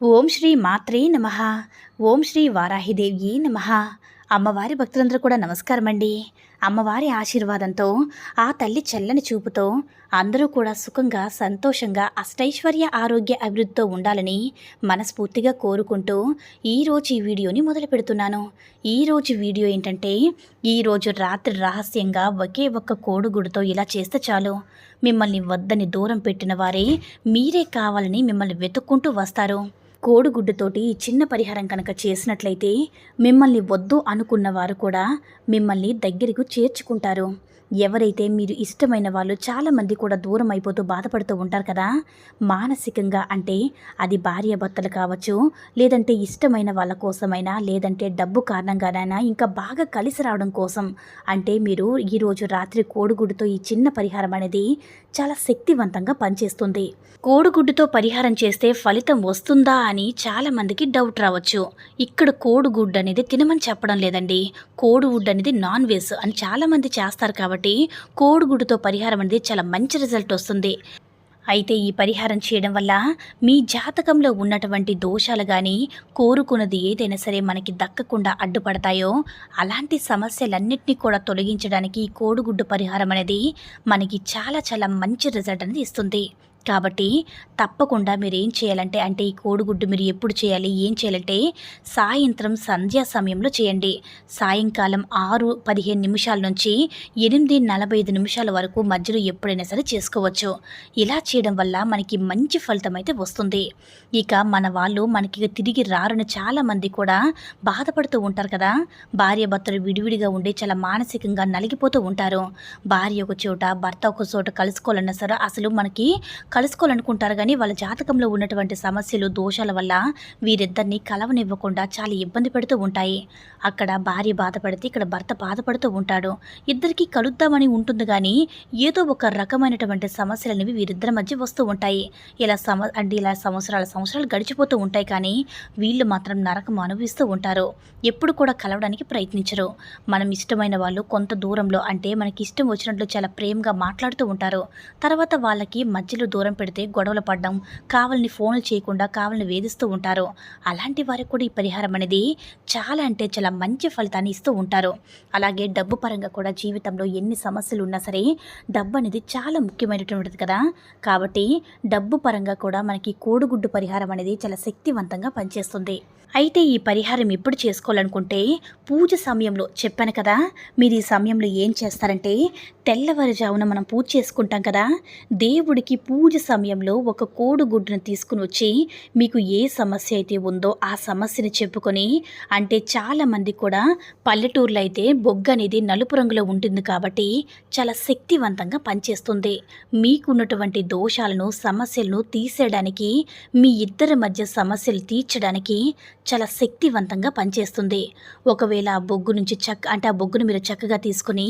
ఓం శ్రీ మాత్రే నమ. ఓం శ్రీ వారాహిదేవి నమ. అమ్మవారి భక్తులందరూ కూడా నమస్కారం అండి అమ్మవారి ఆశీర్వాదంతో ఆ తల్లి చల్లని చూపుతో అందరూ కూడా సుఖంగా సంతోషంగా అష్టైశ్వర్య ఆరోగ్య అభివృద్ధితో ఉండాలని మనస్ఫూర్తిగా కోరుకుంటూ ఈరోజు ఈ వీడియోని మొదలు పెడుతున్నాను. ఈరోజు వీడియో ఏంటంటే ఈరోజు రాత్రి రహస్యంగా ఒకే ఒక్క కోడుగుడితో ఇలా చేస్తే చాలు. మిమ్మల్ని వద్దని దూరం పెట్టిన వారే మీరే కావాలని మిమ్మల్ని వెతుక్కుంటూ వస్తారు. కోడిగుడ్డుతోటి ఈ చిన్న పరిహారం కనుక చేసినట్లయితే మిమ్మల్ని వద్దు అనుకున్న వారు కూడా మిమ్మల్ని దగ్గరకు చేర్చుకుంటారు. ఎవరైతే మీరు ఇష్టమైన వాళ్ళు చాలామంది కూడా దూరం అయిపోతూ బాధపడుతూ ఉంటారు కదా మానసికంగా అంటే అది భార్య భర్తలు కావచ్చు లేదంటే ఇష్టమైన వాళ్ళ కోసమైనా లేదంటే డబ్బు కారణంగానైనా ఇంకా బాగా కలిసి రావడం కోసం అంటే మీరు ఈరోజు రాత్రి కోడిగుడ్డుతో ఈ చిన్న పరిహారం అనేది చాలా శక్తివంతంగా పనిచేస్తుంది. కోడిగుడ్డుతో పరిహారం చేస్తే ఫలితం వస్తుందా అని చాలామందికి డౌట్ రావచ్చు. ఇక్కడ కోడిగుడ్డు అనేది తినమని చెప్పడం లేదండి. కోడిగుడ్డు అనేది నాన్ వెజ్ అని చాలామంది చేస్తారు కాబట్టి కోడిగుడ్డుతో పరిహారం అనేది చాలా మంచి రిజల్ట్ వస్తుంది. అయితే ఈ పరిహారం చేయడం వల్ల మీ జాతకంలో ఉన్నటువంటి దోషాలు కానీ కోరుకున్నది ఏదైనా సరే మనకి దక్కకుండా అడ్డుపడతాయో అలాంటి సమస్యలన్నింటినీ కూడా తొలగించడానికి ఈ కోడిగుడ్డు పరిహారం అనేది మనకి చాలా చాలా మంచి రిజల్ట్ అనేది ఇస్తుంది. కాబట్టి తప్పకుండా మీరు ఏం చేయాలంటే అంటే ఈ కోడిగుడ్డు మీరు ఎప్పుడు చేయాలి ఏం చేయాలంటే సాయంత్రం సంధ్యా సమయంలో చేయండి. సాయంకాలం ఆరు పదిహేను నిమిషాల నుంచి ఎనిమిది నలభై ఐదు నిమిషాల వరకు మధ్యలో ఎప్పుడైనా సరే చేసుకోవచ్చు. ఇలా చేయడం వల్ల మనకి మంచి ఫలితం అయితే వస్తుంది. ఇక మన వాళ్ళు మనకి తిరిగి రారని చాలామంది కూడా బాధపడుతూ ఉంటారు కదా. భార్య భర్తలు విడివిడిగా ఉండి చాలా మానసికంగా నలిగిపోతూ ఉంటారు. భార్య ఒక చోట భర్త ఒక చోట కలుసుకోవాలన్నా సరే అసలు మనకి కలుసుకోవాలనుకుంటారు. కానీ వాళ్ళ జాతకంలో ఉన్నటువంటి సమస్యలు దోషాల వల్ల వీరిద్దరిని కలవనివ్వకుండా చాలా ఇబ్బంది పెడుతూ ఉంటాయి. అక్కడ భార్య బాధపడితే ఇక్కడ భర్త బాధపడుతూ ఉంటాడు. ఇద్దరికి కలుద్దామని ఉంటుంది కానీ ఏదో ఒక రకమైనటువంటి సమస్యలు అనేవి వీరిద్దరి మధ్య వస్తూ ఉంటాయి. ఇలా సమ అంటే ఇలా సంవత్సరాల సంవత్సరాలు గడిచిపోతూ ఉంటాయి కానీ వీళ్ళు మాత్రం నరకం అనుభవిస్తూ ఉంటారు. ఎప్పుడు కూడా కలవడానికి ప్రయత్నించరు. మనం ఇష్టమైన వాళ్ళు కొంత దూరంలో అంటే మనకి ఇష్టం వచ్చినట్లు చాలా ప్రేమగా మాట్లాడుతూ ఉంటారు. తర్వాత వాళ్ళకి మధ్యలో దూరం పెడితే గొడవలు పడడం కావాలని ఫోన్లు చేయకుండా కావాలని వేధిస్తూ ఉంటారు. అలాంటి వారికి కూడా ఈ పరిహారం అనేది చాలా అంటే చాలా మంచి ఫలితాన్ని ఇస్తూ ఉంటారు. అలాగే డబ్బు పరంగా కూడా జీవితంలో ఎన్ని సమస్యలు ఉన్నా సరే డబ్బు అనేది చాలా ముఖ్యమైనటువంటిది కదా. కాబట్టి డబ్బు పరంగా కూడా మనకి కోడిగుడ్డు పరిహారం అనేది చాలా శక్తివంతంగా పనిచేస్తుంది. అయితే ఈ పరిహారం ఎప్పుడు చేసుకోవాలనుకుంటే పూజ సమయంలో చెప్పాను కదా. మీరు ఈ సమయంలో ఏం చేస్తారంటే తెల్లవారుజామున మనం పూజ చేసుకుంటాం కదా. దేవుడికి పూజ సమయంలో ఒక కోడిగుడ్డును తీసుకుని వచ్చి మీకు ఏ సమస్య అయితే ఉందో ఆ సమస్యని చెప్పుకొని అంటే చాలామంది కూడా పల్లెటూర్లో అయితే బొగ్గ అనేది నలుపు రంగులో ఉంటుంది కాబట్టి చాలా శక్తివంతంగా పనిచేస్తుంది. మీకున్నటువంటి దోషాలను సమస్యలను తీసేయడానికి మీ ఇద్దరి మధ్య సమస్యలు తీర్చడానికి చాలా శక్తివంతంగా పనిచేస్తుంది. ఒకవేళ ఆ బొగ్గు నుంచి చక్క అంటే ఆ బొగ్గును మీరు చక్కగా తీసుకుని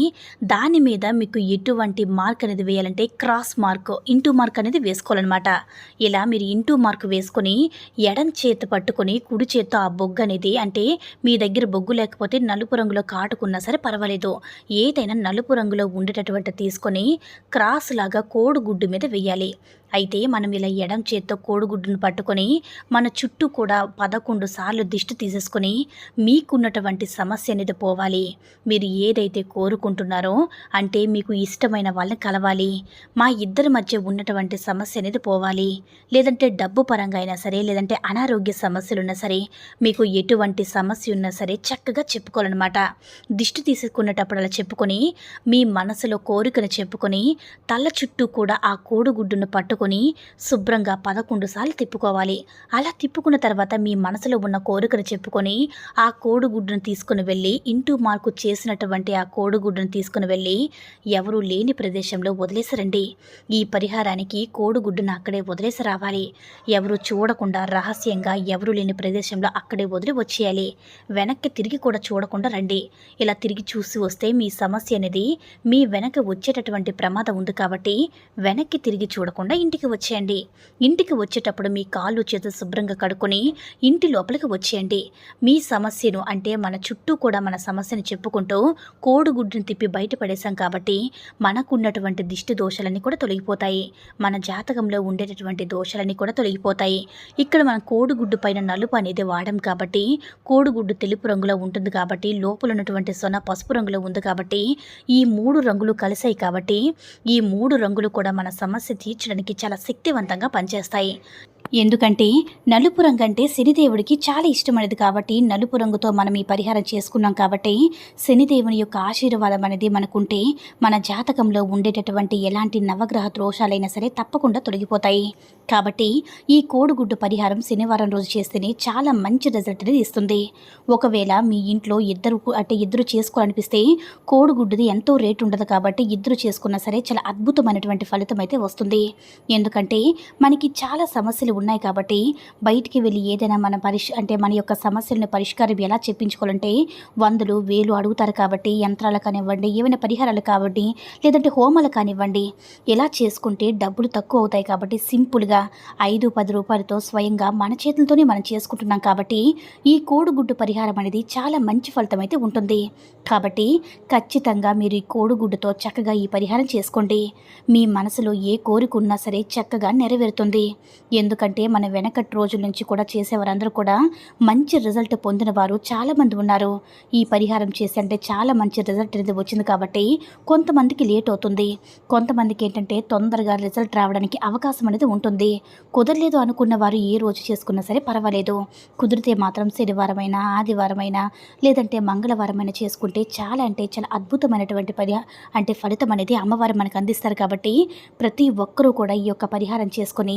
దాని మీద మీకు ఎటువంటి మార్క్ అనేది వేయాలంటే క్రాస్ మార్క్ ఇంటూ మార్క్ అనేది వేసుకోవాలన్నమాట. ఇలా మీరు ఇంటూ మార్క్ వేసుకొని ఎడం చేతి పట్టుకొని కుడి చేత్తో ఆ బొగ్గు అనేది అంటే మీ దగ్గర బొగ్గు లేకపోతే నలుపు రంగులో కాటుకున్నా సరే పర్వాలేదు. ఏదైనా నలుపు రంగులో ఉండేటటువంటి తీసుకొని క్రాస్ లాగా కోడిగుడ్డు మీద వేయాలి. అయితే మనం ఇలా ఎడం చేత్తో కోడిగుడ్డును పట్టుకొని మన చుట్టూ కూడా పదకొండు సార్లు దిష్టి తీసేసుకుని మీకున్నటువంటి సమస్య అనేది పోవాలి. మీరు ఏదైతే కోరుకుంటున్నారో అంటే మీకు ఇష్టమైన వాళ్ళని కలవాలి. మా ఇద్దరి మధ్య ఉన్నటువంటి సమస్య అనేది పోవాలి. లేదంటే డబ్బు పరంగా అయినా సరే లేదంటే అనారోగ్య సమస్యలు ఉన్నా సరే మీకు ఎటువంటి సమస్య ఉన్నా సరే చక్కగా చెప్పుకోవాలన్నమాట. దిష్టి తీసుకునేటప్పుడు అలా చెప్పుకొని మీ మనసులో కోరికను చెప్పుకొని తల చుట్టూ కూడా ఆ కోడిగుడ్డును పట్టుకొని శుభ్రంగా పదకొండు సార్లు తిప్పుకోవాలి. అలా తిప్పుకున్న తర్వాత మీ మనసులో ఉన్న కోరికను చెప్పుకొని ఆ కోడిగుడ్డును తీసుకుని వెళ్ళి ఇంటూ మార్కు చేసినటువంటి ఆ కోడిగుడ్డును తీసుకుని వెళ్ళి ఎవరూ లేని ప్రదేశంలో వదిలేసరండి. ఈ పరిహారానికి కోడిగుడ్డును అక్కడే వదిలేసి రావాలి. ఎవరు చూడకుండా రహస్యంగా ఎవరు లేని ప్రదేశంలో అక్కడే వదిలి వచ్చేయాలి. వెనక్కి తిరిగి కూడా చూడకుండా రండి. ఇలా తిరిగి చూసి వస్తే మీ సమస్య అనేది మీ వెనక వచ్చేటటువంటి ప్రమాదం ఉంది కాబట్టి వెనక్కి తిరిగి చూడకుండా ఇంటికి వచ్చేయండి. ఇంటికి వచ్చేటప్పుడు మీ కాళ్ళు చేతులు శుభ్రంగా కడుక్కొని ఇంటి లోపల లోపలికి వచ్చేయండి. మీ సమస్యను అంటే మన చుట్టూ కూడా మన సమస్యను చెప్పుకుంటూ కోడిగుడ్డును తిప్పి బయటపడేశాం కాబట్టి మనకున్నటువంటి దిష్టి దోషాలన్నీ కూడా తొలగిపోతాయి. మన జాతకంలో ఉండేటటువంటి దోషాలన్నీ కూడా తొలగిపోతాయి. ఇక్కడ మనం కోడిగుడ్డు పైన నలుపు అనేది వాడం కాబట్టి కోడిగుడ్డు తెలుపు రంగులో ఉంటుంది కాబట్టి లోపల ఉన్నటువంటి సొన పసుపు రంగులో ఉంది కాబట్టి ఈ మూడు రంగులు కలిసాయి కాబట్టి ఈ మూడు రంగులు కూడా మన సమస్య తీర్చడానికి చాలా శక్తివంతంగా పనిచేస్తాయి. ఎందుకంటే నలుపు రంగు అంటే శనిదేవుడికి చాలా ఇష్టమైనది కాబట్టి నలుపు రంగుతో మనం ఈ పరిహారం చేసుకున్నాం కాబట్టి శనిదేవుని యొక్క ఆశీర్వాదం అనేది మనకుంటే మన జాతకంలో ఉండేటటువంటి ఎలాంటి నవగ్రహ దోషాలైనా సరే తప్పకుండా తొలగిపోతాయి. కాబట్టి ఈ కోడిగుడ్డు పరిహారం శనివారం రోజు చేస్తేనే చాలా మంచి రిజల్ట్ అనేది ఇస్తుంది. ఒకవేళ మీ ఇంట్లో ఇద్దరు అంటే ఇద్దరు చేసుకోవాలనిపిస్తే కోడిగుడ్డుది ఎంతో రేటు ఉండదు కాబట్టి ఇద్దరు చేసుకున్నా సరే చాలా అద్భుతమైనటువంటి ఫలితం అయితే వస్తుంది. ఎందుకంటే మనకి చాలా సమస్యలు ఉన్నాయి కాబట్టి బయటికి వెళ్ళి ఏదైనా మన పరిష్ అంటే మన యొక్క సమస్యలను పరిష్కారం ఎలా చెప్పించుకోవాలంటే వందలు వేలు అడుగుతారు కాబట్టి యంత్రాలు కానివ్వండి ఏమైనా పరిహారాలు కానివ్వండి లేదంటే హోమాలు కానివ్వండి ఎలా చేసుకుంటే డబ్బులు తక్కువ అవుతాయి కాబట్టి సింపుల్గా ఐదు పది రూపాయలతో స్వయంగా మన చేతులతోనే మనం చేసుకుంటున్నాం కాబట్టి ఈ కోడిగుడ్డు పరిహారం అనేది చాలా మంచి ఫలితం అయితే ఉంటుంది. కాబట్టి ఖచ్చితంగా మీరు ఈ కోడిగుడ్డుతో చక్కగా ఈ పరిహారం చేసుకోండి. మీ మనసులో ఏ కోరిక ఉన్నా సరే చక్కగా నెరవేరుతుంది. ఎందుకంటే మన వెనకటి రోజుల నుంచి కూడా చేసేవారందరూ కూడా మంచి రిజల్ట్ పొందిన వారు చాలామంది ఉన్నారు. ఈ పరిహారం చేసి అంటే చాలా మంచి రిజల్ట్ అనేది వచ్చింది కాబట్టి కొంతమందికి లేట్ అవుతుంది. కొంతమందికి ఏంటంటే తొందరగా రిజల్ట్ రావడానికి అవకాశం అనేది ఉంటుంది. కుదరలేదు అనుకున్న వారు ఏ రోజు చేసుకున్నా సరే పర్వాలేదు. కుదిరితే మాత్రం శనివారమైనా ఆదివారమైనా లేదంటే మంగళవారమైనా చేసుకుంటే చాలా అంటే చాలా అద్భుతమైనటువంటి పరి అంటే ఫలితం అనేది అమ్మవారు మనకు అందిస్తారు కాబట్టి ప్రతి ఒక్కరూ కూడా ఈ యొక్క పరిహారం చేసుకొని